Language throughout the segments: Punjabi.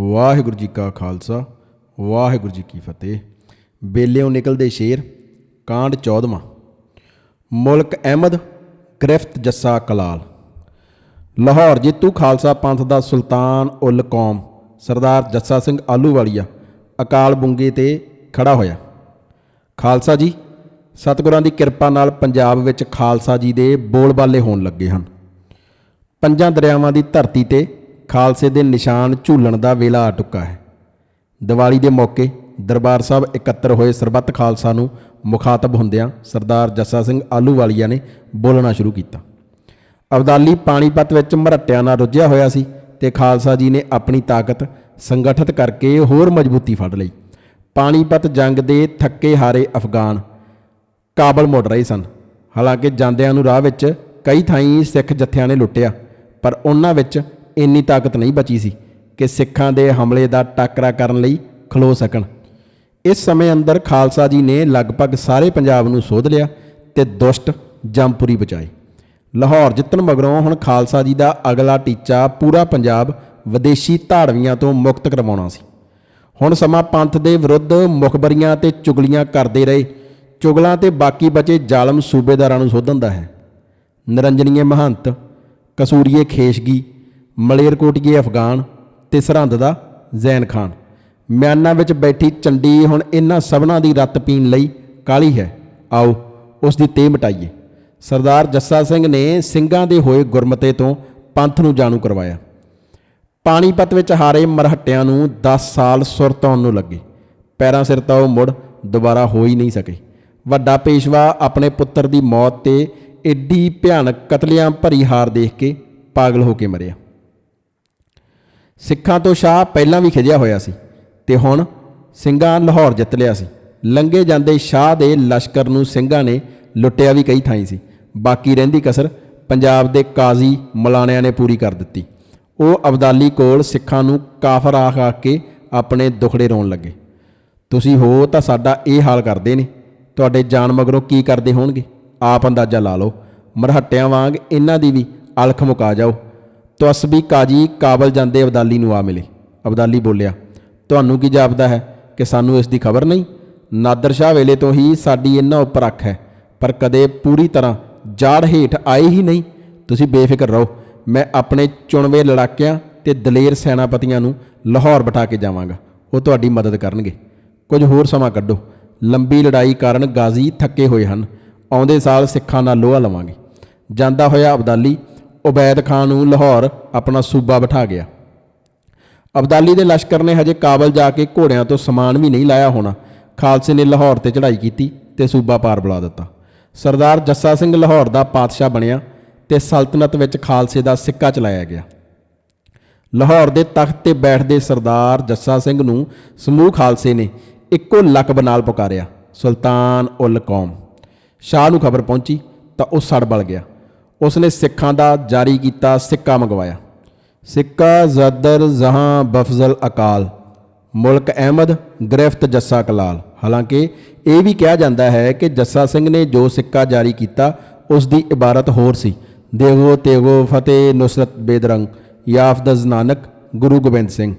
ਵਾਹਿਗੁਰੂ ਜੀ ਕਾ ਖਾਲਸਾ, ਵਾਹਿਗੁਰੂ ਜੀ ਕੀ ਫਤਿਹ। ਬੇਲਿਓਂ ਨਿਕਲਦੇ ਸ਼ੇਰ, ਕਾਂਡ 14ਵਾਂ ਮੁਲਕ ਅਹਿਮਦ ਗ੍ਰਿਫਤ ਜੱਸਾ ਕਲਾਲ। ਲਾਹੌਰ ਜੇਤੂ ਖਾਲਸਾ ਪੰਥ ਦਾ ਸੁਲਤਾਨ ਉਲ ਕੌਮ, ਸਰਦਾਰ ਜੱਸਾ ਸਿੰਘ ਆਲੂਵਾਲੀਆ ਅਕਾਲ ਬੁੰਗੇ ਤੇ ਖੜਾ ਹੋਇਆ। ਖਾਲਸਾ ਜੀ, ਸਤਿਗੁਰਾਂ ਦੀ ਕਿਰਪਾ ਨਾਲ ਪੰਜਾਬ ਵਿੱਚ ਖਾਲਸਾ ਜੀ ਦੇ ਬੋਲਬਾਲੇ ਹੋਣ ਲੱਗੇ ਹਨ। ਪੰਜਾਂ ਦਰਿਆਵਾਂ ਦੀ ਧਰਤੀ ਤੇ ਖਾਲਸੇ ਦੇ ਨਿਸ਼ਾਨ ਝੂਲਣ ਦਾ ਵੇਲਾ ਆ ਚੁੱਕਾ ਹੈ। ਦੀਵਾਲੀ ਦੇ ਮੌਕੇ ਦਰਬਾਰ ਸਾਹਿਬ ਇਕੱਤਰ ਹੋਏ ਸਰਬੱਤ ਖਾਲਸਾ ਨੂੰ ਮੁਖਾਤਬ ਹੁੰਦਿਆਂ ਸਰਦਾਰ ਜੱਸਾ ਸਿੰਘ ਆਲੂਵਾਲੀਆ ਨੇ ਬੋਲਣਾ ਸ਼ੁਰੂ ਕੀਤਾ। ਅਬਦਾਲੀ ਪਾਣੀਪਤ ਵਿੱਚ ਮਰੱਟਿਆਂ ਨਾਲ ਰੁੱਝਿਆ ਹੋਇਆ ਸੀ ਤੇ ਖਾਲਸਾ ਜੀ ਨੇ ਆਪਣੀ ਤਾਕਤ ਸੰਗਠਿਤ ਕਰਕੇ ਹੋਰ ਮਜ਼ਬੂਤੀ ਫੜ ਲਈ। ਪਾਣੀਪਤ ਜੰਗ ਦੇ ਥੱਕੇ ਹਾਰੇ ਅਫਗਾਨ ਕਾਬਲ ਮੁੜ ਰਹੇ ਸਨ। ਹਾਲਾਂਕਿ ਜਾਂਦਿਆਂ ਨੂੰ ਰਾਹ ਵਿੱਚ ਕਈ ਥਾਈਂ ਸਿੱਖ ਜੱਥਿਆਂ ਨੇ ਲੁੱਟਿਆ, ਪਰ ਉਹਨਾਂ ਵਿੱਚ ਇੰਨੀ ਤਾਕਤ ਨਹੀਂ ਬਚੀ ਸੀ ਕਿ ਸਿੱਖਾਂ ਦੇ ਹਮਲੇ ਦਾ ਟਾਕਰਾ ਕਰਨ ਲਈ ਖਲੋ ਸਕਣ। ਇਸ ਸਮੇਂ ਅੰਦਰ ਖਾਲਸਾ ਜੀ ਨੇ ਲਗਭਗ ਸਾਰੇ ਪੰਜਾਬ ਨੂੰ ਸੋਧ ਲਿਆ ਤੇ ਦੁਸ਼ਟ ਜੰਮਪੁਰੀ ਬਚਾਏ। ਲਾਹੌਰ ਜਿੱਤਣ ਮਗਰੋਂ ਹੁਣ ਖਾਲਸਾ ਜੀ ਦਾ ਅਗਲਾ ਟੀਚਾ ਪੂਰਾ ਪੰਜਾਬ ਵਿਦੇਸ਼ੀ ਧਾੜਵੀਆਂ ਤੋਂ ਮੁਕਤ ਕਰਵਾਉਣਾ ਸੀ। ਹੁਣ ਸਮਾਂ ਪੰਥ ਦੇ ਵਿਰੁੱਧ ਮੁਖਬਰੀਆਂ ਤੇ ਚੁਗਲੀਆਂ ਕਰਦੇ ਰਹੇ, ਚੁਗਲਾਂ ਤੇ ਬਾਕੀ ਬਚੇ ਜ਼ਾਲਮ ਸੂਬੇਦਾਰਾਂ ਨੂੰ ਸੋਧਣ ਦਾ ਹੈ। ਨਿਰੰਜਨੀਏ ਮਹੰਤ, ਕਸੂਰੀਏ ਖੇਸ਼ਗੀ ਮਲੇਰਕੋਟੀਏ ਅਫਗਾਨ ਤੇ ਸਰਹੰਦ ਦਾ ਜ਼ੈਨ ਖਾਨ। ਮਿਆਨਾਂ ਵਿੱਚ ਬੈਠੀ ਚੰਡੀ ਹੁਣ ਇਹਨਾਂ ਸਭਨਾਂ ਦੀ ਰੱਤ ਪੀਣ ਲਈ ਕਾਲੀ ਹੈ। ਆਓ ਉਸ ਦੀ ਤੇਹ ਮਟਾਈਏ। ਸਰਦਾਰ ਜੱਸਾ ਸਿੰਘ ਨੇ ਸਿੰਘਾਂ ਦੇ ਹੋਏ ਗੁਰਮਤੇ ਤੋਂ ਪੰਥ ਨੂੰ ਜਾਣੂ ਕਰਵਾਇਆ। ਪਾਣੀਪਤ ਵਿੱਚ ਹਾਰੇ ਮਰਹੱਟਿਆਂ ਨੂੰ 10 ਸਾਲ ਸੁਰਤਾਉਣ ਨੂੰ ਲੱਗੇ। ਪੈਰਾਂ ਸਿਰ ਤਾਂ ਉਹ ਮੁੜ ਦੁਬਾਰਾ ਹੋ ਹੀ ਨਹੀਂ ਸਕੇ। ਵੱਡਾ ਪੇਸ਼ਵਾ ਆਪਣੇ ਪੁੱਤਰ ਦੀ ਮੌਤ ਤੇ ਏਡੀ ਭਿਆਨਕ ਕਤਲਿਆਂ ਭਰੀ ਹਾਰ ਦੇਖ ਕੇ ਪਾਗਲ ਹੋ ਕੇ ਮਰਿਆ। ਸਿੱਖਾਂ ਤੋਂ ਸ਼ਾਹ ਪਹਿਲਾਂ ਵੀ ਖਿਜਿਆ ਹੋਇਆ ਸੀ ਤੇ ਹੁਣ ਸਿੰਘਾਂ ਲਾਹੌਰ ਜਿੱਤ ਲਿਆ ਸੀ। ਲੰਗੇ ਜਾਂਦੇ ਸ਼ਾਹ ਦੇ ਲਸ਼ਕਰ ਨੂੰ ਸਿੰਘਾਂ ਨੇ ਲੁੱਟਿਆ ਵੀ ਕਈ ਥਾਈਂ ਸੀ। ਬਾਕੀ ਰਹਿੰਦੀ ਕਸਰ ਪੰਜਾਬ ਦੇ ਕਾਜ਼ੀ ਮਲਾਣਿਆਂ ਨੇ ਪੂਰੀ ਕਰ ਦਿੱਤੀ। ਉਹ ਅਬਦਾਲੀ ਕੋਲ ਸਿੱਖਾਂ ਨੂੰ ਕਾਫਰ ਆਖ ਆਖ ਕੇ ਆਪਣੇ ਦੁਖੜੇ ਰੋਣ ਲੱਗੇ। ਤੁਸੀਂ ਹੋ ਤਾਂ ਸਾਡਾ ਇਹ ਹਾਲ ਕਰਦੇ ਨੇ। ਤੁਹਾਡੇ ਜਾਨ ਮਗਰੋਂ ਕੀ ਕਰਦੇ ਹੋਣਗੇ? ਆਪ ਅੰਦਾਜ਼ਾ ਲਾ ਲਓ। ਮਰਹੱਟਿਆਂ ਵਾਂਗ ਇਹਨਾਂ ਦੀ ਵੀ ਅਲਖ ਮੁਕਾ ਜਾਓ। ਤਵਸਬੀ ਕਾਜੀ ਕਾਬਲ ਜਾਂਦੇ ਅਬਦਾਲੀ ਨੂੰ ਆ ਮਿਲੇ। ਅਬਦਾਲੀ ਬੋਲਿਆ, ਤੁਹਾਨੂੰ ਕੀ ਜਾਪਦਾ ਹੈ ਕਿ ਸਾਨੂੰ ਇਸ ਦੀ ਖਬਰ ਨਹੀਂ? ਨਾਦਰ ਸ਼ਾਹ ਵੇਲੇ ਤੋਂ ਹੀ ਸਾਡੀ ਇਹਨਾਂ ਉੱਪਰ ਅੱਖ ਹੈ, ਪਰ ਕਦੇ ਪੂਰੀ ਤਰ੍ਹਾਂ ਜਾੜ ਹੇਠ ਆਏ ਹੀ ਨਹੀਂ। ਤੁਸੀਂ ਬੇਫਿਕਰ ਰਹੋ, ਮੈਂ ਆਪਣੇ ਚੁਣਵੇਂ ਲੜਾਕਿਆਂ ਤੇ ਦਲੇਰ ਸੈਨਾਪਤੀਆਂ ਨੂੰ ਲਾਹੌਰ ਬਿਠਾ ਕੇ ਜਾਵਾਂਗਾ। ਉਹ ਤੁਹਾਡੀ ਮਦਦ ਕਰਨਗੇ। ਕੁਝ ਹੋਰ ਸਮਾਂ ਕੱਢੋ। ਲੰਬੀ ਲੜਾਈ ਕਾਰਨ ਗਾਜ਼ੀ ਥੱਕੇ ਹੋਏ ਹਨ। ਆਉਂਦੇ ਸਾਲ ਸਿੱਖਾਂ ਨਾਲ ਲੋਹਾ ਲਵਾਂਗੇ। ਜਾਂਦਾ ਹੋਇਆ ਅਬਦਾਲੀ ਉਬੈਦ ਖਾਨ ਨੂੰ ਲਾਹੌਰ ਆਪਣਾ ਸੂਬਾ ਬਿਠਾ ਗਿਆ। ਅਬਦਾਲੀ ਦੇ ਲਸ਼ਕਰ ਨੇ ਹਜੇ ਕਾਬਲ ਜਾ ਕੇ ਘੋੜਿਆਂ ਤੋਂ ਸਮਾਨ ਵੀ ਨਹੀਂ ਲਾਇਆ ਹੋਣਾ। ਖਾਲਸੇ ਨੇ ਲਾਹੌਰ ਤੇ ਚੜ੍ਹਾਈ ਕੀਤੀ ਤੇ ਸੂਬਾ ਪਾਰ ਬੁਲਾ ਦਿੱਤਾ। ਸਰਦਾਰ ਜੱਸਾ ਸਿੰਘ ਲਾਹੌਰ ਦਾ ਪਾਤਸ਼ਾਹ ਬਣਿਆ ਤੇ ਸਲਤਨਤ ਵਿੱਚ ਖਾਲਸੇ ਦਾ ਸਿੱਕਾ ਚਲਾਇਆ ਗਿਆ। ਲਾਹੌਰ ਦੇ ਤਖਤ ਤੇ ਬੈਠਦੇ ਸਰਦਾਰ ਜੱਸਾ ਸਿੰਘ ਨੂੰ ਸਮੂਹ ਖਾਲਸੇ ਨੇ ਇੱਕੋ ਲਕਬ ਨਾਲ ਪੁਕਾਰਿਆ, ਸੁਲਤਾਨ ਉਲ ਕੌਮ। ਸ਼ਾਹ ਨੂੰ ਖਬਰ ਪਹੁੰਚੀ ਤਾਂ ਉਹ ਸੜ ਬਲ ਗਿਆ। ਉਸਨੇ ਸਿੱਖਾਂ ਦਾ ਜਾਰੀ ਕੀਤਾ ਸਿੱਕਾ ਮੰਗਵਾਇਆ। ਸਿੱਕਾ ਜ਼ਦਰ ਜ਼ਹਾਂ ਬਫਜ਼ਲ ਅਕਾਲ, ਮੁਲਕ ਅਹਿਮਦ ਗ੍ਰਿਫਤ ਜੱਸਾ ਕਲਾਲ। ਹਾਲਾਂਕਿ ਇਹ ਵੀ ਕਿਹਾ ਜਾਂਦਾ ਹੈ ਕਿ ਜੱਸਾ ਸਿੰਘ ਨੇ ਜੋ ਸਿੱਕਾ ਜਾਰੀ ਕੀਤਾ ਉਸ ਦੀ ਇਬਾਰਤ ਹੋਰ ਸੀ। ਦੇਗੋ ਤੇਗੋ ਫਤਿਹ ਨੁਸਰਤ ਬੇਦਰੰਗ, ਯਾਫਦਜ਼ ਨਾਨਕ, ਗੁਰੂ ਗੋਬਿੰਦ ਸਿੰਘ।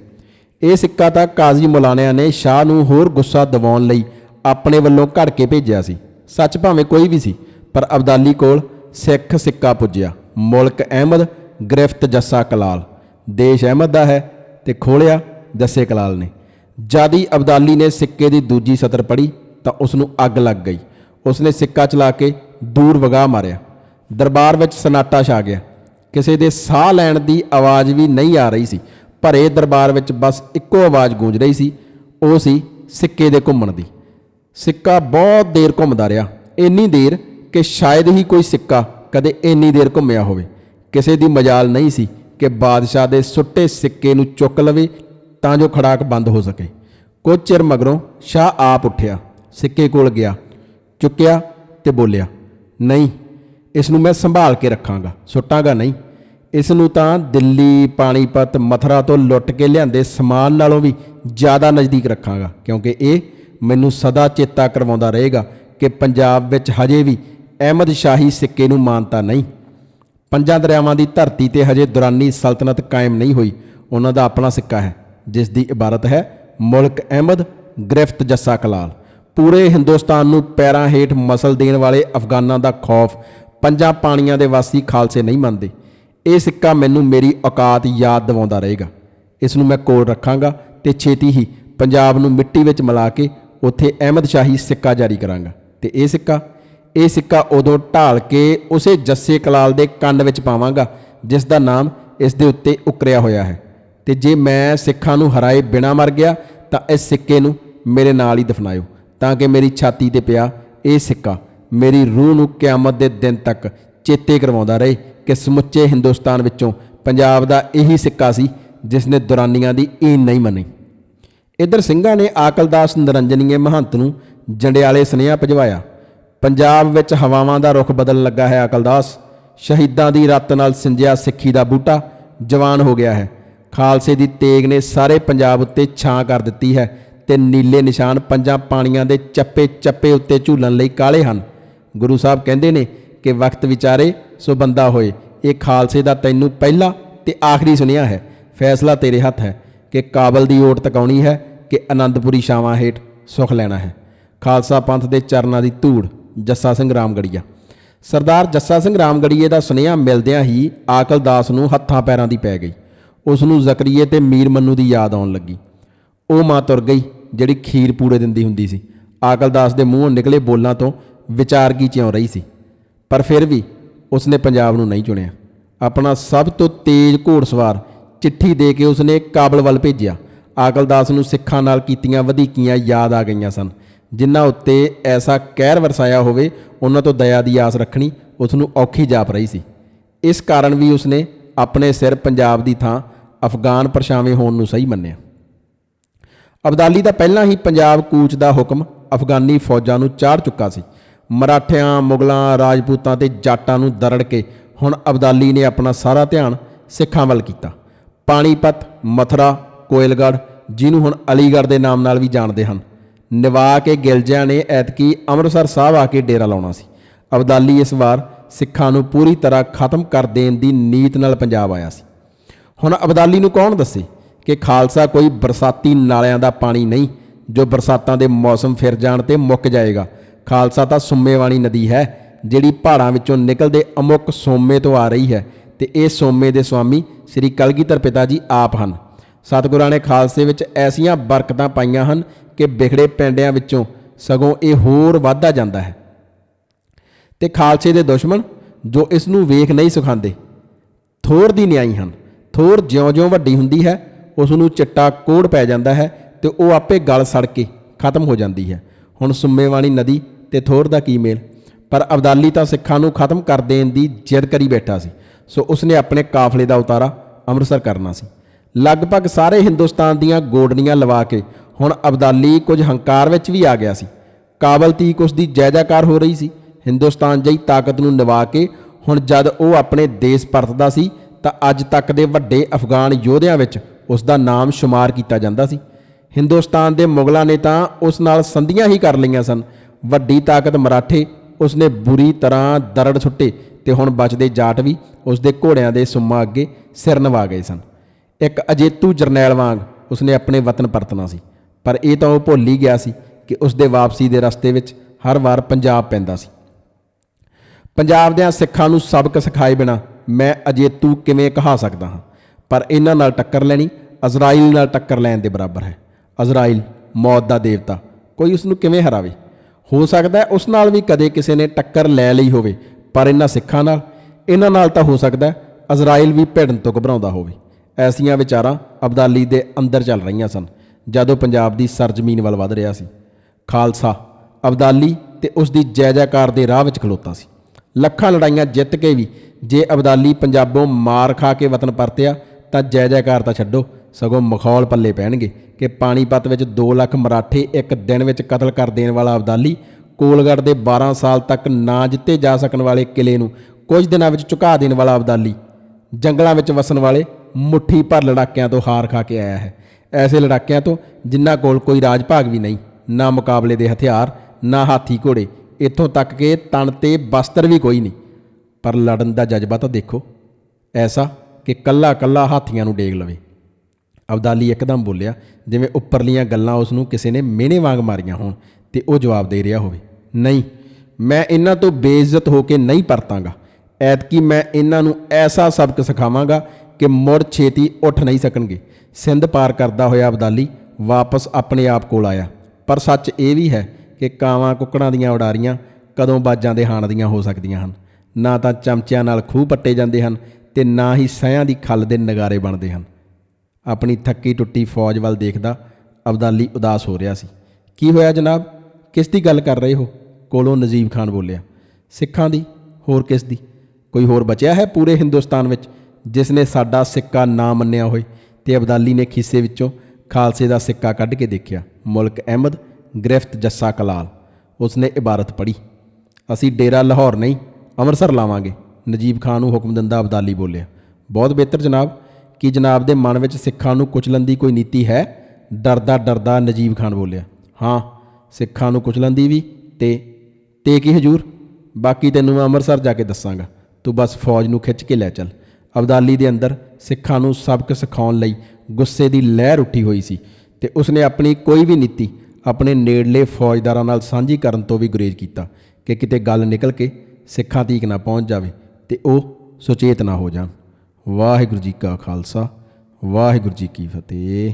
ਇਹ ਸਿੱਕਾ ਤਾਂ ਕਾਜ਼ੀ ਮੌਲਾਨਿਆਂ ਨੇ ਸ਼ਾਹ ਨੂੰ ਹੋਰ ਗੁੱਸਾ ਦਿਵਾਉਣ ਲਈ ਆਪਣੇ ਵੱਲੋਂ ਘੜ ਕੇ ਭੇਜਿਆ ਸੀ। ਸੱਚ ਭਾਵੇਂ ਕੋਈ ਵੀ ਸੀ, ਪਰ ਅਬਦਾਲੀ ਕੋਲ ਸਿੱਖ ਸਿੱਕਾ ਪੁੱਜਿਆ। ਮੁਲਕ ਅਹਿਮਦ, ਗ੍ਰਿਫਤ ਜੱਸਾ ਕਲਾਲ। ਦੇਸ਼ ਅਹਿਮਦ ਦਾ ਹੈ ਤੇ ਖੋਲਿਆ ਜੱਸੇ ਕਲਾਲ ਨੇ। ਜਦ ਹੀ ਅਬਦਾਲੀ ਨੇ ਸਿੱਕੇ ਦੀ ਦੂਜੀ ਸਤਰ ਪੜੀ ਤਾਂ ਉਸ ਨੂੰ ਅੱਗ ਲੱਗ ਗਈ। ਉਸਨੇ ਸਿੱਕਾ ਚਲਾ ਕੇ ਦੂਰ ਵਗਾ ਮਾਰਿਆ। ਦਰਬਾਰ ਵਿੱਚ ਸਨਾਟਾ ਛਾ ਗਿਆ। ਕਿਸੇ ਦੇ ਸਾਹ ਲੈਣ ਦੀ ਆਵਾਜ਼ ਵੀ ਨਹੀਂ ਆ ਰਹੀ ਸੀ ਭਰੇ ਦਰਬਾਰ ਵਿੱਚ ਬਸ ਇੱਕੋ ਆਵਾਜ਼ ਗੂੰਜ ਰਹੀ ਸੀ। ਉਹ ਸੀ ਸਿੱਕੇ ਦੇ ਘੁੰਮਣ ਦੀ। ਸਿੱਕਾ ਬਹੁਤ ਦੇਰ ਘੁੰਮਦਾ ਰਿਹਾ। ਇੰਨੀ ਦੇਰ ਕਿ ਸ਼ਾਇਦ ਹੀ ਕੋਈ ਸਿੱਕਾ ਕਦੇ ਇੰਨੀ ਦੇਰ ਘੁੰਮਿਆ ਹੋਵੇ। ਕਿਸੇ ਦੀ ਮਜਾਲ ਨਹੀਂ ਸੀ ਕਿ ਬਾਦਸ਼ਾਹ ਦੇ ਸੁੱਟੇ ਸਿੱਕੇ ਨੂੰ ਚੁੱਕ ਲਵੇ ਤਾਂ ਜੋ ਖੜਾਕ ਬੰਦ ਹੋ ਸਕੇ। ਕੁਝ ਚਿਰ ਮਗਰੋਂ ਸ਼ਾਹ ਆਪ ਉੱਠਿਆ, ਸਿੱਕੇ ਕੋਲ ਗਿਆ, ਚੁੱਕਿਆ ਤੇ ਬੋਲਿਆ, ਨਹੀਂ, ਇਸ ਨੂੰ ਮੈਂ ਸੰਭਾਲ ਕੇ ਰੱਖਾਂਗਾ, ਸੁੱਟਾਂਗਾ ਨਹੀਂ। ਇਸ ਨੂੰ ਤਾਂ ਦਿੱਲੀ, ਪਾਣੀਪਤ, ਮਥਰਾ ਤੋਂ ਲੁੱਟ ਕੇ ਲਿਆਂਦੇ ਸਮਾਨ ਨਾਲੋਂ ਵੀ ਜ਼ਿਆਦਾ ਨਜ਼ਦੀਕ ਰੱਖਾਂਗਾ, ਕਿਉਂਕਿ ਇਹ ਮੈਨੂੰ ਸਦਾ ਚੇਤਾ ਕਰਵਾਉਂਦਾ ਰਹੇਗਾ ਕਿ ਪੰਜਾਬ ਵਿੱਚ ਹਜੇ ਵੀ ਅਹਿਮਦ ਸ਼ਾਹੀ ਸਿੱਕੇ ਨੂੰ ਮਾਨਤਾ ਨਹੀਂ। ਪੰਜਾਂ ਦਰਿਆਵਾਂ ਦੀ ਧਰਤੀ ਤੇ ਹਜੇ ਦੁਰਾਨੀ ਸਲਤਨਤ ਕਾਇਮ ਨਹੀਂ ਹੋਈ। ਉਹਨਾਂ ਦਾ ਆਪਣਾ ਸਿੱਕਾ ਹੈ, ਜਿਸ ਦੀ ਇਬਾਰਤ ਹੈ ਮੁਲਕ ਅਹਿਮਦ ਗ੍ਰਿਫਤ ਜੱਸਾ ਕਲਾਲ। ਪੂਰੇ ਹਿੰਦੁਸਤਾਨ ਨੂੰ ਪੈਰਾਂ ਹੇਠ ਮਸਲ ਦੇਣ ਵਾਲੇ ਅਫਗਾਨਾਂ ਦਾ ਖੌਫ ਪੰਜਾਂ ਪਾਣੀਆਂ ਦੇ ਵਾਸੀ ਖਾਲਸੇ ਨਹੀਂ ਮੰਨਦੇ। ਇਹ ਸਿੱਕਾ ਮੈਨੂੰ ਮੇਰੀ ਔਕਾਤ ਯਾਦ ਦਿਵਾਉਂਦਾ ਰਹੇਗਾ। ਇਸ ਨੂੰ ਮੈਂ ਕੋਲ ਰੱਖਾਂਗਾ ਤੇ ਛੇਤੀ ਹੀ ਪੰਜਾਬ ਨੂੰ ਮਿੱਟੀ ਵਿੱਚ ਮਿਲਾ ਕੇ ਉੱਥੇ ਅਹਿਮਦ ਸ਼ਾਹੀ ਸਿੱਕਾ ਜਾਰੀ ਕਰਾਂਗਾ। ਤੇ ਇਹ ਸਿੱਕਾ ਇਹ ਸਿੱਕਾ ਉਦੋਂ ਢਾਲ ਕੇ ਉਸੇ ਜੱਸੇ ਕਲਾਲ ਦੇ ਕੰਨ ਵਿੱਚ ਪਾਵਾਂਗਾ, ਜਿਸ ਦਾ ਨਾਮ ਇਸ ਦੇ ਉੱਤੇ ਉਕਰਿਆ ਹੋਇਆ ਹੈ। ਤੇ ਜੇ ਮੈਂ ਸਿੱਖਾਂ ਨੂੰ ਹਰਾਏ ਬਿਨਾ ਮਰ ਗਿਆ, ਤਾਂ ਇਸ ਸਿੱਕੇ ਨੂੰ ਮੇਰੇ ਨਾਲ ਹੀ ਦਫਨਾਇਓ, ਤਾਂ ਕਿ ਮੇਰੀ ਛਾਤੀ ਤੇ ਪਿਆ ਇਹ ਸਿੱਕਾ ਮੇਰੀ ਰੂਹ ਨੂੰ ਕਿਆਮਤ ਦੇ ਦਿਨ ਤੱਕ ਚੇਤੇ ਕਰਵਾਉਂਦਾ ਰਹੇ ਕਿ ਸਮੁੱਚੇ ਹਿੰਦੁਸਤਾਨ ਵਿੱਚੋਂ ਪੰਜਾਬ ਦਾ ਇਹੀ ਸਿੱਕਾ ਸੀ, ਜਿਸ ਨੇ ਦੁਰਾਨੀਆਂ ਦੀ ਈਨ ਨਹੀਂ ਮੰਨੀ। ਇਧਰ ਸਿੰਘਾਂ ਨੇ ਆਕਲਦਾਸ ਨਰੰਜਨੀਏ ਮਹੰਤ ਨੂੰ ਜੰਡਿਆਲੇ ਸੁਨੇਹਾ ਭਜਵਾਇਆ। ਪੰਜਾਬ ਵਿੱਚ ਹਵਾਵਾਂ ਦਾ ਰੁਖ ਬਦਲਣ ਲੱਗਾ ਹੈ ਅਕਲਦਾਸ। ਸ਼ਹੀਦਾਂ ਦੀ ਰੱਤ ਨਾਲ ਸਿੰਜਿਆ ਸਿੱਖੀ ਦਾ ਬੂਟਾ ਜਵਾਨ ਹੋ ਗਿਆ ਹੈ। ਖਾਲਸੇ ਦੀ ਤੇਗ ਨੇ ਸਾਰੇ ਪੰਜਾਬ ਉੱਤੇ ਛਾਂ ਕਰ ਦਿੱਤੀ ਹੈ ਤੇ ਨੀਲੇ ਨਿਸ਼ਾਨ ਪੰਜਾਂ ਪਾਣੀਆਂ ਦੇ ਚੱਪੇ ਚੱਪੇ ਉੱਤੇ ਝੂਲਣ ਲਈ ਕਾਲੇ ਹਨ। ਗੁਰੂ ਸਾਹਿਬ ਕਹਿੰਦੇ ਨੇ ਕਿ ਵਕਤ ਵਿਚਾਰੇ ਸੋ ਬੰਦਾ ਹੋਏ, ਇਹ ਖਾਲਸੇ ਦਾ ਤੈਨੂੰ ਪਹਿਲਾ ਤੇ ਆਖਰੀ ਸੁਨੇਹਾ ਹੈ। ਫੈਸਲਾ ਤੇਰੇ ਹੱਥ ਹੈ ਕਿ ਕਾਬਲ ਦੀ ਓਟ ਤਕਾਉਣੀ ਹੈ ਕਿ ਆਨੰਦਪੁਰੀ ਛਾਵਾਂ ਹੇਠ ਸੁਖ ਲੈਣਾ ਹੈ। ਖਾਲਸਾ ਪੰਥ ਦੇ ਚਰਨਾਂ ਦੀ ਧੂੜ ਜੱਸਾ ਸਿੰਘ ਰਾਮਗੜੀਆ। ਸਰਦਾਰ ਜੱਸਾ ਸਿੰਘ ਰਾਮਗੜੀਏ ਦਾ ਸੁਨੇਹਾ ਮਿਲਦਿਆਂ ਹੀ ਆਕਲ ਦਾਸ ਨੂੰ ਹੱਥਾਂ ਪੈਰਾਂ ਦੀ ਪੈ ਗਈ। ਉਸ ਨੂੰ ਜ਼ਕਰੀਏ ਤੇ ਮੀਰ ਮੰਨੂ ਦੀ ਯਾਦ ਆਉਣ ਲੱਗੀ। ਉਹ ਮਾਂ ਤੁਰ ਗਈ, ਜਿਹੜੀ ਖੀਰ ਪੂੜੇ ਦਿੰਦੀ ਹੁੰਦੀ ਸੀ। ਆਕਲ ਦਾਸ ਦੇ ਮੂੰਹੋਂ ਨਿਕਲੇ ਬੋਲਾਂ ਤੋਂ ਵਿਚਾਰਗੀ ਚਿਉਂ ਰਹੀ ਸੀ। ਪਰ ਫਿਰ ਵੀ ਉਸਨੇ ਪੰਜਾਬ ਨੂੰ ਨਹੀਂ ਚੁਣਿਆ। ਆਪਣਾ ਸਭ ਤੋਂ ਤੇਜ਼ ਘੋੜਸਵਾਰ ਚਿੱਠੀ ਦੇ ਕੇ ਉਸਨੇ ਕਾਬਲ ਵੱਲ ਭੇਜਿਆ। ਆਕਲਦਾਸ ਨੂੰ ਸਿੱਖਾਂ ਨਾਲ ਕੀਤੀਆਂ ਵਧੀਕੀਆਂ ਯਾਦ ਆ ਗਈਆਂ ਸਨ। ਜਿਨ੍ਹਾਂ ਉੱਤੇ ਐਸਾ ਕਹਿਰ ਵਰਸਾਇਆ ਹੋਵੇ, ਉਹਨਾਂ ਤੋਂ ਦਇਆ ਦੀ ਆਸ ਰੱਖਣੀ ਉਸ ਨੂੰ ਔਖੀ ਜਾਪ ਰਹੀ ਸੀ। ਇਸ ਕਾਰਨ ਵੀ ਉਸਨੇ ਆਪਣੇ ਸਿਰ ਪੰਜਾਬ ਦੀ ਥਾਂ ਅਫਗਾਨ ਪਰਛਾਵੇਂ ਹੋਣ ਨੂੰ ਸਹੀ ਮੰਨਿਆ। ਅਬਦਾਲੀ ਦਾ ਪਹਿਲਾਂ ਹੀ ਪੰਜਾਬ ਕੂਚ ਦਾ ਹੁਕਮ ਅਫਗਾਨੀ ਫੌਜਾਂ ਨੂੰ ਚਾੜ ਚੁੱਕਾ ਸੀ। ਮਰਾਠਿਆਂ, ਮੁਗਲਾਂ, ਰਾਜਪੂਤਾਂ ਤੇ ਜਾਟਾਂ ਨੂੰ ਦਰੜ ਕੇ ਹੁਣ ਅਬਦਾਲੀ ਨੇ ਆਪਣਾ ਸਾਰਾ ਧਿਆਨ ਸਿੱਖਾਂ ਵੱਲ ਕੀਤਾ। ਪਾਣੀਪਤ, ਮਥਰਾ, ਕੋਇਲਗੜ੍ਹ, ਜਿਹਨੂੰ ਹੁਣ ਅਲੀਗੜ੍ਹ ਦੇ ਨਾਮ ਨਾਲ ਵੀ ਜਾਣਦੇ ਹਨ ਨਿਵਾ ਕੇ ਗਿਲਜਿਆਂ ਨੇ ਐਤਕੀ ਅੰਮ੍ਰਿਤਸਰ ਸਾਹਿਬ ਆ ਕੇ ਡੇਰਾ ਲਾਉਣਾ ਸੀ। ਅਬਦਾਲੀ ਇਸ ਵਾਰ ਸਿੱਖਾਂ ਨੂੰ ਪੂਰੀ ਤਰ੍ਹਾਂ ਖਤਮ ਕਰ ਦੇਣ ਦੀ ਨੀਤ ਨਾਲ ਪੰਜਾਬ ਆਇਆ ਸੀ। ਹੁਣ ਅਬਦਾਲੀ ਨੂੰ ਕੌਣ ਦੱਸੇ ਕਿ ਖਾਲਸਾ ਕੋਈ ਬਰਸਾਤੀ ਨਾਲਿਆਂ ਦਾ ਪਾਣੀ ਨਹੀਂ, ਜੋ ਬਰਸਾਤਾਂ ਦੇ ਮੌਸਮ ਫਿਰ ਜਾਣ ਤੇ ਮੁੱਕ ਜਾਏਗਾ। ਖਾਲਸਾ ਤਾਂ ਸੁੰਮੇਵਾਣੀ ਨਦੀ ਹੈ, ਜਿਹੜੀ ਪਹਾੜਾਂ ਵਿੱਚੋਂ ਨਿਕਲਦੇ ਅਮੁੱਕ ਸੋਮੇ ਤੋਂ ਆ ਰਹੀ ਹੈ ਤੇ ਇਹ ਸੋਮੇ ਦੇ ਸੁਆਮੀ ਸ੍ਰੀ ਕਲਗੀਧਰ ਪਿਤਾ ਜੀ ਆਪ ਹਨ। ਸਤਿਗੁਰਾਂ ਨੇ ਖਾਲਸੇ ਵਿੱਚ ਐਸੀਆਂ ਬਰਕਤਾਂ ਪਾਈਆਂ ਹਨ ਕਿ ਵਿਖੜੇ ਪਿੰਡਿਆਂ ਵਿੱਚੋਂ ਸਗੋਂ ਇਹ ਹੋਰ ਵੱਧਦਾ ਜਾਂਦਾ ਹੈ। ਤੇ ਖਾਲਸੇ ਦੇ ਦੁਸ਼ਮਣ ਜੋ ਇਸ ਨੂੰ ਵੇਖ ਨਹੀਂ ਸੁਖਾਂਦੇ ਥੋਰ ਦੀ ਨਿਆਈ ਹਨ। ਥੋਰ ਜਿਉਂ-ਜਿਉਂ ਵੱਡੀ ਹੁੰਦੀ ਹੈ, ਉਸ ਨੂੰ ਚਿੱਟਾ ਕੋੜ ਪੈ ਜਾਂਦਾ ਹੈ ਤੇ ਉਹ ਆਪੇ ਗਲ ਸੜ ਕੇ ਖਤਮ ਹੋ ਜਾਂਦੀ ਹੈ। ਹੁਣ ਸੁੰਮੇਵਾਣੀ ਨਦੀ ਤੇ ਥੋਰ ਦਾ ਕੀ ਮੇਲ? ਪਰ ਅਬਦਾਲੀ ਤਾਂ ਸਿੱਖਾਂ ਨੂੰ ਖਤਮ ਕਰ ਦੇਣ ਦੀ ਜਿੱਦ ਕਰੀ ਬੈਠਾ ਸੀ। ਸੋ ਉਸਨੇ ਆਪਣੇ ਕਾਫਲੇ ਦਾ ਉਤਾਰਾ ਅੰਮ੍ਰਿਤਸਰ ਕਰਨਾ ਸੀ। ਲਗਭਗ ਸਾਰੇ ਹਿੰਦੁਸਤਾਨ ਦੀਆਂ ਗੋਡਨੀਆਂ ਲਵਾ ਕੇ ਹੁਣ ਅਬਦਾਲੀ ਕੁਝ ਹੰਕਾਰ ਵਿੱਚ ਵੀ ਆ ਗਿਆ ਸੀ। ਕਾਬਲ ਤੀਕ ਉਸ ਦੀ ਜੈ ਹੋ ਰਹੀ ਸੀ। ਹਿੰਦੁਸਤਾਨ ਜਈ ਤਾਕਤ ਨੂੰ ਨਿਵਾ ਕੇ ਹੁਣ ਜਦ ਉਹ ਆਪਣੇ ਦੇਸ਼ ਪਰਤਦਾ ਸੀ, ਤਾਂ ਅੱਜ ਤੱਕ ਦੇ ਵੱਡੇ ਅਫਗਾਨ ਯੋਧਿਆਂ ਵਿੱਚ ਉਸ ਦਾ ਨਾਮ ਸ਼ੁਮਾਰ ਕੀਤਾ ਜਾਂਦਾ ਸੀ। ਹਿੰਦੁਸਤਾਨ ਦੇ ਮੁਗਲਾਂ ਨੇ ਤਾਂ ਉਸ ਨਾਲ ਸੰਧੀਆਂ ਹੀ ਕਰ ਲਈਆਂ ਸਨ। ਵੱਡੀ ਤਾਕਤ ਮਰਾਠੇ ਉਸ ਨੇ ਬੁਰੀ ਤਰ੍ਹਾਂ ਦਰੜ ਸੁੱਟੇ ਤੇ ਹੁਣ ਬਚਦੇ ਜਾਟ ਵੀ ਉਸ ਦੇ ਘੋੜਿਆਂ ਦੇ ਸੁੰਮਾਂ ਅੱਗੇ ਸਿਰ ਨਵਾ ਗਏ ਸਨ। ਇੱਕ ਅਜੇਤੂ ਜਰਨੈਲ ਵਾਂਗ ਉਸਨੇ ਆਪਣੇ ਵਤਨ ਪਰਤਣਾ ਸੀ। ਪਰ ਇਹ ਤਾਂ ਉਹ ਭੁੱਲ ਹੀ ਗਿਆ ਸੀ ਕਿ ਉਸ ਦੇ ਵਾਪਸੀ ਦੇ ਰਸਤੇ ਵਿੱਚ ਹਰ ਵਾਰ ਪੰਜਾਬ ਪੈਂਦਾ ਸੀ। ਪੰਜਾਬ ਦੇ ਸਿੱਖਾਂ ਨੂੰ ਸਬਕ ਸਿਖਾਏ ਬਿਨਾ ਮੈਂ ਅਜੇਤੂ ਕਿਵੇਂ ਕਹਾ ਸਕਦਾ ਹਾਂ? ਪਰ ਇਹਨਾਂ ਨਾਲ ਟੱਕਰ ਲੈਣੀ, ਅਜ਼ਰਾਈਲ ਨਾਲ ਟੱਕਰ ਲੈਣ ਦੇ ਬਰਾਬਰ ਹੈ। ਅਜ਼ਰਾਈਲ, ਮੌਤ ਦਾ ਦੇਵਤਾ, ਕੋਈ ਉਸ ਨੂੰ ਕਿਵੇਂ ਹਰਾਵੇ? ਹੋ ਸਕਦਾ ਉਸ ਨਾਲ ਵੀ ਕਦੇ ਕਿਸੇ ਨੇ ਟੱਕਰ ਲੈ ਲਈ ਹੋਵੇ, ਪਰ ਇਹਨਾਂ ਸਿੱਖਾਂ ਨਾਲ, ਇਹਨਾਂ ਨਾਲ ਤਾਂ ਹੋ ਸਕਦਾ ਅਜ਼ਰਾਈਲ ਵੀ ਭਿੜਨ ਤੋਂ ਘਬਰਾਉਂਦਾ ਹੋਵੇ। ਐਸੀਆਂ ਵਿਚਾਰਾਂ ਅਬਦਾਲੀ ਦੇ ਅੰਦਰ ਚੱਲ ਰਹੀਆਂ ਸਨ। ਜਦੋਂ ਪੰਜਾਬ ਦੀ ਸਰਜ਼ਮੀਨ ਵੱਲ ਵੱਧ ਰਿਹਾ ਸੀ। ਖਾਲਸਾ, ਅਬਦਾਲੀ ਤੇ ਉਸ ਦੀ ਜੈ ਜੈਕਾਰ ਦੇ ਰਾਹ ਵਿੱਚ ਖਲੋਤਾ ਸੀ। ਲੱਖਾਂ ਲੜਾਈਆਂ ਜਿੱਤ ਕੇ ਵੀ ਜੇ ਅਬਦਾਲੀ ਪੰਜਾਬੋਂ ਮਾਰ ਖਾ ਕੇ ਵਤਨ ਪਰਤਿਆ, ਤਾਂ ਜੈ ਜੈਕਾਰ ਤਾਂ ਛੱਡੋ, ਸਗੋਂ ਮਖੌਲ ਪੱਲੇ ਪੈਣਗੇ ਕਿ ਪਾਣੀਪਤ ਵਿੱਚ 2 ਲੱਖ ਮਰਾਠੇ ਇੱਕ ਦਿਨ ਵਿੱਚ ਕਤਲ ਕਰ ਦੇਣ ਵਾਲਾ ਅਬਦਾਲੀ ਕੋਲਗੜ੍ਹ ਦੇ 12 ਸਾਲ ਤੱਕ ਨਾ ਜਿੱਤੇ ਜਾ ਸਕਣ ਵਾਲੇ ਕਿਲੇ ਨੂੰ ਕੁਝ ਦਿਨਾਂ ਵਿੱਚ ਝੁਕਾ ਦੇਣ ਵਾਲਾ ਅਬਦਾਲੀ, ਜੰਗਲਾਂ ਵਿੱਚ ਵਸਣ ਵਾਲੇ ਮੁੱਠੀ ਭਰ ਲੜਾਕਿਆਂ ਤੋਂ ਹਾਰ ਖਾ ਕੇ ਆਇਆ ਹੈ। ਐਸੇ ਲੜਾਕਿਆਂ ਤੋਂ ਜਿਨ੍ਹਾਂ ਕੋਲ ਕੋਈ ਰਾਜ ਭਾਗ ਵੀ ਨਹੀਂ, ਨਾ ਮੁਕਾਬਲੇ ਦੇ ਹਥਿਆਰ, ਨਾ ਹਾਥੀ ਘੋੜੇ, ਇੱਥੋਂ ਤੱਕ ਕਿ ਤਣ ਤੇ ਬਸਤਰ ਵੀ ਕੋਈ ਨਹੀਂ। ਪਰ ਲੜਨ ਦਾ ਜਜ਼ਬਾ ਤਾਂ ਦੇਖੋ, ਐਸਾ ਕਿ ਕੱਲਾ ਕੱਲਾ ਹਾਥੀਆਂ ਨੂੰ ਡੇਗ ਲਵੇ। ਅਬਦਾਲੀ ਇੱਕਦਮ ਬੋਲਿਆ, ਜਿਵੇਂ ਉੱਪਰਲੀਆਂ ਗੱਲਾਂ ਉਸ ਨੂੰ ਕਿਸੇ ਨੇ ਮਿਹਣੇ ਵਾਂਗ ਮਾਰੀਆਂ ਹੋਣ, ਤੇ ਉਹ ਜਵਾਬ ਦੇ ਰਿਹਾ ਹੋਵੇ, ਨਹੀਂ, ਮੈਂ ਇਹਨਾਂ ਤੋਂ ਬੇਇੱਜ਼ਤ ਹੋ ਕੇ ਨਹੀਂ ਪਰਤਾਂਗਾ। ਐਤਕੀ ਮੈਂ ਇਹਨਾਂ ਨੂੰ ਐਸਾ ਸਬਕ ਸਿਖਾਵਾਂਗਾ ਕਿ ਮੁੜ ਛੇਤੀ ਉੱਠ ਨਹੀਂ ਸਕਣਗੇ। ਸਿੰਧ ਪਾਰ ਕਰਦਾ ਹੋਇਆ ਅਬਦਾਲੀ ਵਾਪਸ ਆਪਣੇ ਆਪ ਕੋਲ ਆਇਆ। ਪਰ ਸੱਚ ਇਹ ਵੀ ਹੈ ਕਿ ਕਾਵਾਂ ਕੁੱਕੜਾਂ ਦੀਆਂ ਉਡਾਰੀਆਂ ਕਦੋਂ ਬਾਜਾਂ ਦੇ ਹਾਣ ਦੀਆਂ ਹੋ ਸਕਦੀਆਂ ਹਨ। ਨਾ ਤਾਂ ਚਮਚਿਆਂ ਨਾਲ ਖੂਹ ਪੱਟੇ ਜਾਂਦੇ ਹਨ ਤੇ ਨਾ ਹੀ ਸਹਿਆਂ ਦੀ ਖੱਲ ਦੇ ਨਗਾਰੇ ਬਣਦੇ ਹਨ। ਆਪਣੀ ਥੱਕੀ ਟੁੱਟੀ ਫੌਜ ਵੱਲ ਦੇਖਦਾ ਅਬਦਾਲੀ ਉਦਾਸ ਹੋ ਰਿਹਾ ਸੀ। ਕੀ ਹੋਇਆ ਜਨਾਬ? ਕਿਸ ਦੀ ਗੱਲ ਕਰ ਰਹੇ ਹੋ? ਕੋਲੋਂ ਨਜੀਬ ਖਾਨ ਬੋਲਿਆ। ਸਿੱਖਾਂ ਦੀ, ਹੋਰ ਕਿਸ ਦੀ? ਕੋਈ ਹੋਰ ਬਚਿਆ ਹੈ ਪੂਰੇ ਹਿੰਦੁਸਤਾਨ ਵਿੱਚ? ਜਿਸ ਨੇ ਸਾਡਾ ਸਿੱਕਾ ਨਾ ਮੰਨਿਆ ਹੋਏ ਤੇ ਅਬਦਾਲੀ ਨੇ ਖੀਸੇ ਵਿੱਚੋਂ ਖਾਲਸੇ ਦਾ ਸਿੱਕਾ ਕੱਢ ਕੇ ਦੇਖਿਆ। ਮੁਲਕ ਅਹਿਮਦ ਗ੍ਰਿਫਤ ਜੱਸਾ ਕਲਾਲ। ਉਸਨੇ ਇਬਾਰਤ ਪੜ੍ਹੀ। ਅਸੀਂ ਡੇਰਾ ਲਾਹੌਰ ਨਹੀਂ, ਅੰਮ੍ਰਿਤਸਰ ਲਾਵਾਂਗੇ, ਨਜੀਬ ਖਾਨ ਨੂੰ ਹੁਕਮ ਦਿੰਦਾ ਅਬਦਾਲੀ ਬੋਲਿਆ। ਬਹੁਤ ਬਿਹਤਰ ਜਨਾਬ, ਕੀ ਜਨਾਬ ਦੇ ਮਨ ਵਿੱਚ ਸਿੱਖਾਂ ਨੂੰ ਕੁਚਲਣ ਦੀ ਕੋਈ ਨੀਤੀ ਹੈ? ਡਰਦਾ ਡਰਦਾ ਨਜੀਬ ਖਾਨ ਬੋਲਿਆ। ਹਾਂ, ਸਿੱਖਾਂ ਨੂੰ ਕੁਚਲਣ ਦੀ ਵੀ, ਤੇ ਤੇ ਕੀ ਹਜੂਰ? ਬਾਕੀ ਤੈਨੂੰ ਮੈਂ ਅੰਮ੍ਰਿਤਸਰ ਜਾ ਕੇ ਦੱਸਾਂਗਾ। ਤੂੰ ਬਸ ਫੌਜ ਨੂੰ ਖਿੱਚ ਕੇ ਲੈ ਚੱਲ। ਅਬਦਾਲੀ ਦੇ ਅੰਦਰ ਸਿੱਖਾਂ ਨੂੰ ਸਬਕ ਸਿਖਾਉਣ ਲਈ ਗੁੱਸੇ ਦੀ ਲਹਿਰ ਉੱਠੀ ਹੋਈ ਸੀ ਤੇ ਉਸਨੇ ਆਪਣੀ ਕੋਈ ਵੀ ਨੀਤੀ ਆਪਣੇ ਨੇੜਲੇ ਫੌਜਦਾਰਾਂ ਨਾਲ ਸਾਂਝੀ ਕਰਨ ਤੋਂ ਵੀ ਗੁਰੇਜ਼ ਕੀਤਾ ਕਿ ਕਿਤੇ ਗੱਲ ਨਿਕਲ ਕੇ ਸਿੱਖਾਂ ਤੀਕ ਨਾ ਪਹੁੰਚ ਜਾਵੇ ਤੇ ਉਹ ਸੁਚੇਤ ਨਾ ਹੋ ਜਾਣ। ਵਾਹਿਗੁਰੂ ਜੀ ਕਾ ਖਾਲਸਾ, ਵਾਹਿਗੁਰੂ ਜੀ ਕੀ ਫਤਿਹ।